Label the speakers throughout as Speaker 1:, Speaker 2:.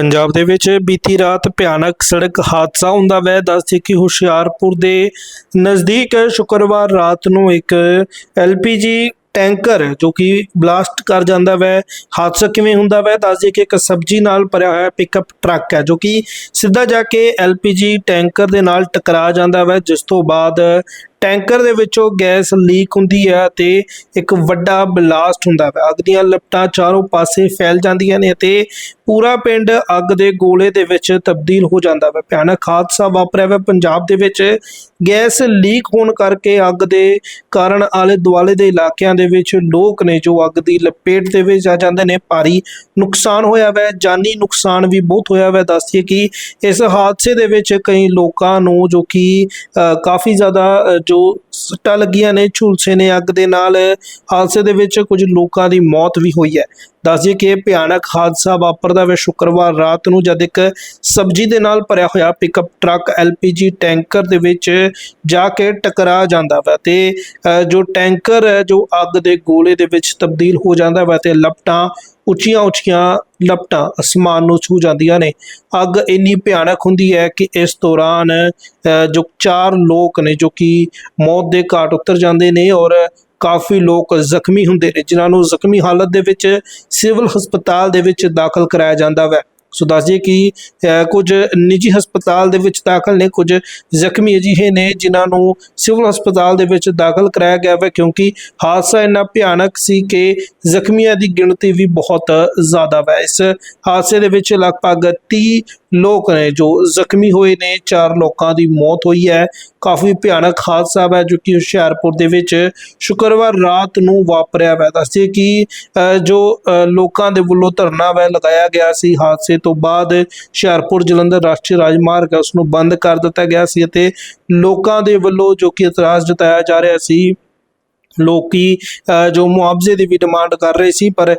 Speaker 1: ਪੰਜਾਬ ਦੇ ਵਿੱਚ ਬੀਤੀ ਰਾਤ ਭਿਆਨਕ ਸੜਕ ਹਾਦਸਾ ਹੁੰਦਾ ਵੈ। ਦੱਸਦੇ ਕਿ ਹੁਸ਼ਿਆਰਪੁਰ ਦੇ ਨਜ਼ਦੀਕ ਸ਼ੁੱਕਰਵਾਰ ਰਾਤ ਨੂੰ ਇੱਕ ਐਲਪੀਜੀ ਟੈਂਕਰ ਜੋ ਕਿ ਬਲਾਸਟ ਕਰ ਜਾਂਦਾ ਵੈ। ਹਾਦਸਾ ਕਿਵੇਂ ਹੁੰਦਾ ਵੈ? ਦੱਸਦੇ ਕਿ ਇੱਕ ਸਬਜ਼ੀ ਨਾਲ ਭਰਿਆ ਹੋਇਆ ਪਿਕਅਪ ਟਰੱਕ ਹੈ ਜੋ ਕਿ ਸਿੱਧਾ ਜਾ ਕੇ ਐਲਪੀਜੀ ਟੈਂਕਰ ਦੇ ਨਾਲ ਟਕਰਾ ਜਾਂਦਾ ਵੈ, ਜਿਸ ਤੋਂ ਬਾਅਦ ਟੈਂਕਰ ਦੇ ਵਿੱਚੋਂ ਗੈਸ ਲੀਕ ਹੁੰਦੀ ਹੈ ਤੇ ਇੱਕ ਵੱਡਾ ਬਲਾਸਟ ਹੁੰਦਾ ਹੈ। ਅੱਗ ਦੀਆਂ ਲਪਟਾਂ ਚਾਰੋਂ ਪਾਸੇ ਫੈਲ ਜਾਂਦੀਆਂ ਨੇ ਅਤੇ ਪੂਰਾ ਪਿੰਡ ਅੱਗ ਦੇ ਗੋਲੇ ਦੇ ਵਿੱਚ ਤਬਦੀਲ ਹੋ ਜਾਂਦਾ ਹੈ। ਭਿਆਨਕ ਹਾਦਸਾ ਵਾਪਰਿਆ ਹੈ। ਪੰਜਾਬ ਦੇ ਵਿੱਚ ਗੈਸ ਲੀਕ ਹੋਣ ਕਰਕੇ ਅੱਗ ਦੇ ਕਾਰਨ ਆਲੇ ਦੁਆਲੇ ਦੇ ਇਲਾਕਿਆਂ ਦੇ ਵਿੱਚ ਲੋਕ ਨੇ ਜੋ ਅੱਗ ਦੀ ਲਪੇਟ ਦੇ ਵਿੱਚ ਆ ਜਾਂਦੇ ਨੇ। ਭਾਰੀ ਨੁਕਸਾਨ ਹੋਇਆ ਹੈ। ਜਾਨੀ ਨੁਕਸਾਨ ਵੀ ਬਹੁਤ ਹੋਇਆ ਹੈ। ਦੱਸਦੀਏ ਕਿ ਇਸ ਹਾਦਸੇ ਦੇ ਵਿੱਚ ਕਈ ਲੋਕਾਂ ਨੂੰ ਜੋ ਕਿ ਕਾਫੀ ਜ਼ਿਆਦਾ ਅ, ਜੋ ਸੱਟਾਂ ਲੱਗੀਆਂ ਨੇ ਝੁਲਸੇ ਨੇ ਅੱਗ ਦੇ ਨਾਲ। ਹਾਦਸੇ ਦੇ ਵਿੱਚ ਕੁਝ ਲੋਕਾਂ ਦੀ ਮੌਤ ਵੀ ਹੋਈ ਹੈ। ਦੱਸਦੀਏ ਕਿ ਇਹ ਭਿਆਨਕ ਹਾਦਸਾ ਵਾਪਰਦਾ ਵੇ ਸ਼ੁੱਕਰਵਾਰ ਰਾਤ ਨੂੰ ਜਦ ਇੱਕ ਸਬਜ਼ੀ ਦੇ ਨਾਲ ਭਰਿਆ ਹੋਇਆ ਪਿਕਅਪ ਟਰੱਕ ਐਲਪੀਜੀ ਟੈਂਕਰ ਦੇ ਵਿੱਚ ਜਾ ਕੇ ਟਕਰਾ ਜਾਂਦਾ ਵਾ ਤੇ ਜੋ ਟੈਂਕਰ ਹੈ ਜੋ ਅੱਗ ਦੇ ਗੋਲੇ ਦੇ ਵਿੱਚ ਤਬਦੀਲ ਹੋ ਜਾਂਦਾ ਵਾ ਤੇ ਲਪਟਾਂ ਉੱਚੀਆਂ ਉੱਚੀਆਂ ਲਪਟਾਂ ਅਸਮਾਨ ਨੂੰ ਛੂ ਜਾਂਦੀਆਂ ਨੇ। ਅੱਗ ਇੰਨੀ ਭਿਆਨਕ ਹੁੰਦੀ ਹੈ ਕਿ ਇਸ ਦੌਰਾਨ ਅ, ਜੋ ਚਾਰ ਲੋਕ ਨੇ ਜੋ ਕਿ ਮੌਤ ਦੇ ਘਾਟ ਉਤਰ ਜਾਂਦੇ ਨੇ ਔਰ ਕਾਫੀ ਲੋਕ ਜ਼ਖਮੀ ਹੁੰਦੇ ਨੇ, ਜਿਨ੍ਹਾਂ ਨੂੰ ਜ਼ਖਮੀ ਹਾਲਤ ਦੇ ਵਿੱਚ ਸਿਵਲ ਹਸਪਤਾਲ ਦੇ ਵਿੱਚ ਦਾਖਲ ਕਰਾਇਆ ਜਾਂਦਾ ਵੈ। ਸੋ ਦੱਸਦੇ ਕਿ ਕੁਝ ਨਿੱਜੀ ਹਸਪਤਾਲ ਦੇ ਵਿੱਚ ਦਾਖਲ ਨੇ ਕੁਝ ਜ਼ਖਮੀ ਅਜਿਹੇ ਨੇ ਜਿਨ੍ਹਾਂ ਨੂੰ ਸਿਵਲ ਹਸਪਤਾਲ ਦੇ ਵਿੱਚ ਦਾਖਲ ਕਰਾਇਆ ਗਿਆ ਹੈ ਕਿਉਂਕਿ ਹਾਦਸਾ ਇੰਨਾ ਭਿਆਨਕ ਸੀ ਕਿ ਜ਼ਖਮੀਆਂ ਦੀ ਗਿਣਤੀ ਵੀ ਬਹੁਤ ਜ਼ਿਆਦਾ ਹੈ ਇਸ ਹਾਦਸੇ ਦੇ ਵਿੱਚ ਲਗਭਗ 30 ਲੋਕ ਨੇ ਜੋ ਜ਼ਖਮੀ ਹੋਏ ਨੇ ਚਾਰ ਲੋਕਾਂ ਦੀ ਮੌਤ ਹੋਈ ਹੈ। ਕਾਫੀ ਭਿਆਨਕ ਹਾਦਸਾ ਹੈ ਜੋ ਕਿ ਹੁਸ਼ਿਆਰਪੁਰ ਦੇ ਵਿੱਚ ਸ਼ੁੱਕਰਵਾਰ ਰਾਤ ਨੂੰ ਵਾਪਰਿਆ ਹੈ ਦੱਸਦੇ ਕਿ ਅ, ਜੋ ਲੋਕਾਂ ਦੇ ਵੱਲੋਂ ਧਰਨਾ ਵੈ ਲਗਾਇਆ ਗਿਆ ਸੀ ਹਾਦਸੇ ਤੋਂ ਬਾਅਦ ਹੁਸ਼ਿਆਰਪੁਰ ਜਲੰਧਰ ਰਾਸ਼ਟਰੀ ਰਾਜਮਾਰਗ ਉਸ ਨੂੰ ਬੰਦ ਕਰ ਦਿੱਤਾ ਗਿਆ ਸੀ ਅਤੇ ਲੋਕਾਂ ਦੇ ਵੱਲੋਂ ਜੋ ਕਿ ਇਤਰਾਜ਼ ਜਤਾਇਆ ਜਾ ਰਿਹਾ ਸੀ, ਲੋਕੀ ਜੋ ਮੁਆਵਜ਼ੇ ਦੀ ਵੀ ਡਿਮਾਂਡ ਕਰ ਰਹੇ ਸੀ, ਪਰ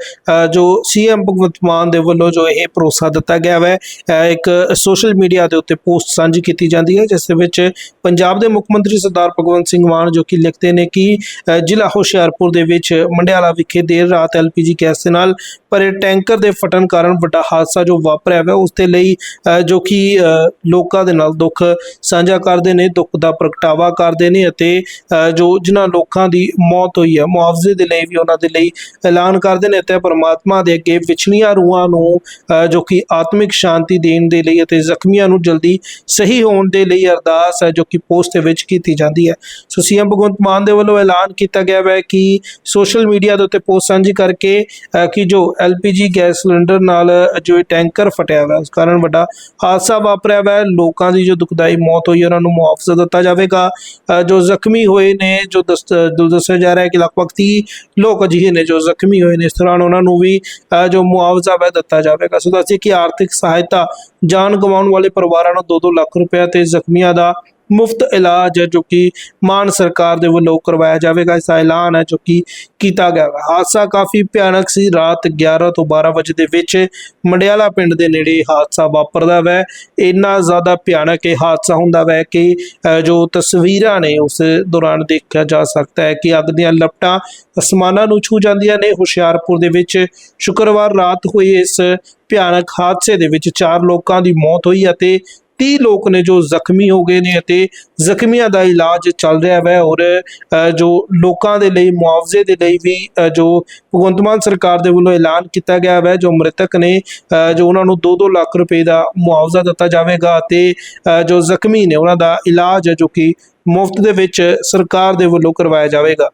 Speaker 1: ਜੋ ਸੀਐਮ ਭਗਵੰਤ ਮਾਨ ਦੇ ਵੱਲੋਂ ਜੋ ਇਹ ਭਰੋਸਾ ਦਿੱਤਾ ਗਿਆ ਹੈ ਇੱਕ ਸੋਸ਼ਲ ਮੀਡੀਆ ਦੇ ਉੱਤੇ ਪੋਸਟ ਸਾਂਝੀ ਕੀਤੀ ਜਾਂਦੀ ਹੈ, ਜਿਸ ਦੇ ਵਿੱਚ ਪੰਜਾਬ ਦੇ ਮੁੱਖ ਮੰਤਰੀ ਸਰਦਾਰ ਭਗਵੰਤ ਸਿੰਘ ਮਾਨ ਜੋ ਕਿ ਲਿਖਦੇ ਨੇ ਕਿ ਜ਼ਿਲ੍ਹਾ ਹੁਸ਼ਿਆਰਪੁਰ ਦੇ ਵਿੱਚ ਮੰਡਿਆਲਾ ਵਿਖੇ ਦੇਰ ਰਾਤ ਐਲਪੀਜੀ ਗੈਸ ਦੇ ਨਾਲ ਪਰ ਇਹ ਟੈਂਕਰ ਦੇ ਫਟਣ ਕਾਰਨ ਵੱਡਾ ਹਾਦਸਾ ਜੋ ਵਾਪਰਿਆ ਹੈ ਉਸ ਦੇ ਲਈ ਜੋ ਕਿ ਲੋਕਾਂ ਦੇ ਨਾਲ ਦੁੱਖ ਸਾਂਝਾ ਕਰਦੇ ਨੇ, ਦੁੱਖ ਦਾ ਪ੍ਰਗਟਾਵਾ ਕਰਦੇ ਨੇ ਅਤੇ ਜੋ ਜਿਨ੍ਹਾਂ ਲੋਕਾਂ ਦੀ ਮੌਤ ਹੋਈ ਹੈ, ਮੁਆਵਜ਼ੇ ਦੇ ਲਈ ਵੀ ਉਹਨਾਂ ਦੇ ਲਈ ਐਲਾਨ ਕਰਦੇ ਨੇ ਅਤੇ ਪਰਮਾਤਮਾ ਦੇ ਅੱਗੇ ਵਿਛੜੀਆਂ ਰੂਹਾਂ ਨੂੰ ਜੋ ਕਿ ਆਤਮਿਕ ਸ਼ਾਂਤੀ ਦੇਣ ਦੇ ਲਈ ਅਤੇ ਜ਼ਖਮੀਆਂ ਨੂੰ ਜਲਦੀ ਸਹੀ ਹੋਣ ਦੇ ਲਈ ਅਰਦਾਸ ਹੈ, ਜੋ ਕਿ ਪੋਸਟ ਦੇ ਵਿੱਚ ਕੀਤੀ ਜਾਂਦੀ ਹੈ। ਸੋ ਸੀਐਮ ਭਗਵੰਤ ਮਾਨ ਦੇ ਵੱਲੋਂ ਐਲਾਨ ਕੀਤਾ ਗਿਆ ਹੈ ਕਿ ਸੋਸ਼ਲ ਮੀਡੀਆ ਦੇ ਉੱਤੇ ਪੋਸਟ ਸਾਂਝੀ ਕਰਕੇ ਕਿ ਜੋ ਐਲਪੀਜੀ ਗੈਸ ਸਿਲੰਡਰ ਨਾਲ ਜੋ ਇਹ ਟੈਂਕਰ ਫਟਿਆ ਹੋਇਆ ਉਸ ਕਾਰਨ ਵੱਡਾ ਹਾਦਸਾ ਵਾਪਰਿਆ ਹੋਇਆ ਲੋਕਾਂ ਦੀ ਜੋ ਦੁਖਦਾਈ ਮੌਤ ਹੋਈ ਹੈ, ਉਹਨਾਂ ਨੂੰ ਮੁਆਵਜ਼ਾ ਦਿੱਤਾ ਜਾਵੇਗਾ। ਜੋ ਜ਼ਖਮੀ ਹੋਏ ਨੇ ਜੋ ਦਸ- ਜੋ ਦੱਸਿਆ ਜਾ ਰਿਹਾ ਹੈ ਕਿ ਲਗਭਗ 30 ਲੋਕ ਅਜਿਹੇ ਨੇ ਜੋ ਜ਼ਖਮੀ ਹੋਏ ਨੇ ਇਸ ਦੌਰਾਨ ਉਹਨਾਂ ਨੂੰ ਵੀ ਜੋ ਮੁਆਵਜ਼ਾ ਹੈ ਦਿੱਤਾ ਜਾਵੇਗਾ। ਸੋ ਦੱਸਿਏ ਕਿ ਆਰਥਿਕ ਸਹਾਇਤਾ ਜਾਨ ਗਵਾਉਣ ਵਾਲੇ ਪਰਿਵਾਰਾਂ ਨੂੰ 2-2 ਲੱਖ ਰੁਪਏ ਤੇ ਜ਼ਖਮੀਆਂ ਦਾ ਮੁਫਤ ਇਲਾਜ ਹੈ ਜੋ ਕਿ ਮਾਨ ਸਰਕਾਰ ਦੇ ਵੱਲੋਂ ਕਰਵਾਇਆ ਜਾਵੇਗਾ। ਇਸ ਦਾ ਐਲਾਨ ਹੈ ਜੋ ਕਿ ਕੀਤਾ ਗਿਆ ਹਾਦਸਾ ਕਾਫੀ ਭਿਆਨਕ ਸੀ। ਰਾਤ 11 ਤੋਂ 12 ਵਜੇ ਦੇ ਵਿੱਚ ਮੰਡਿਆਲਾ ਪਿੰਡ ਦੇ ਨੇੜੇ ਹਾਦਸਾ ਵਾਪਰਦਾ ਹੈ ਇੰਨਾ ਜ਼ਿਆਦਾ ਭਿਆਨਕ ਇਹ ਹਾਦਸਾ ਹੁੰਦਾ ਹੈ ਕਿ ਜੋ ਤਸਵੀਰਾਂ ਨੇ ਉਸ ਦੌਰਾਨ ਦੇਖਿਆ ਜਾ ਸਕਦਾ ਹੈ ਕਿ ਅੱਗ ਦੀਆਂ ਲਪਟਾਂ ਅਸਮਾਨਾਂ ਨੂੰ ਛੂ ਜਾਂਦੀਆਂ ਨੇ। ਹੁਸ਼ਿਆਰਪੁਰ ਦੇ ਵਿੱਚ ਸ਼ੁੱਕਰਵਾਰ ਰਾਤ ਹੋਈ ਇਸ ਭਿਆਨਕ ਹਾਦਸੇ ਦੇ ਵਿੱਚ ਚਾਰ ਲੋਕਾਂ ਦੀ ਮੌਤ ਹੋਈ ਅਤੇ 30 ਲੋਕ ਨੇ ਜੋ ਜ਼ਖਮੀ ਹੋ ਗਏ ਨੇ ਅਤੇ ਜ਼ਖਮੀਆਂ ਦਾ ਇਲਾਜ ਚੱਲ ਰਿਹਾ ਹੈ ਔਰ ਜੋ ਲੋਕਾਂ ਦੇ ਲਈ ਮੁਆਵਜ਼ੇ ਦੇ ਲਈ ਵੀ ਜੋ ਭਗਵੰਤ ਮਾਨ ਸਰਕਾਰ ਦੇ ਵੱਲੋਂ ਐਲਾਨ ਕੀਤਾ ਗਿਆ ਹੈ ਜੋ ਮ੍ਰਿਤਕ ਨੇ ਅ, ਜੋ ਉਹਨਾਂ ਨੂੰ 2-2 ਲੱਖ ਰੁਪਏ ਦਾ ਮੁਆਵਜ਼ਾ ਦਿੱਤਾ ਜਾਵੇਗਾ ਅਤੇ ਅ, ਜੋ ਜ਼ਖਮੀ ਨੇ ਉਹਨਾਂ ਦਾ ਇਲਾਜ ਜੋ ਕਿ ਮੁਫਤ ਦੇ ਵਿੱਚ ਸਰਕਾਰ ਦੇ ਵੱਲੋਂ ਕਰਵਾਇਆ ਜਾਵੇਗਾ।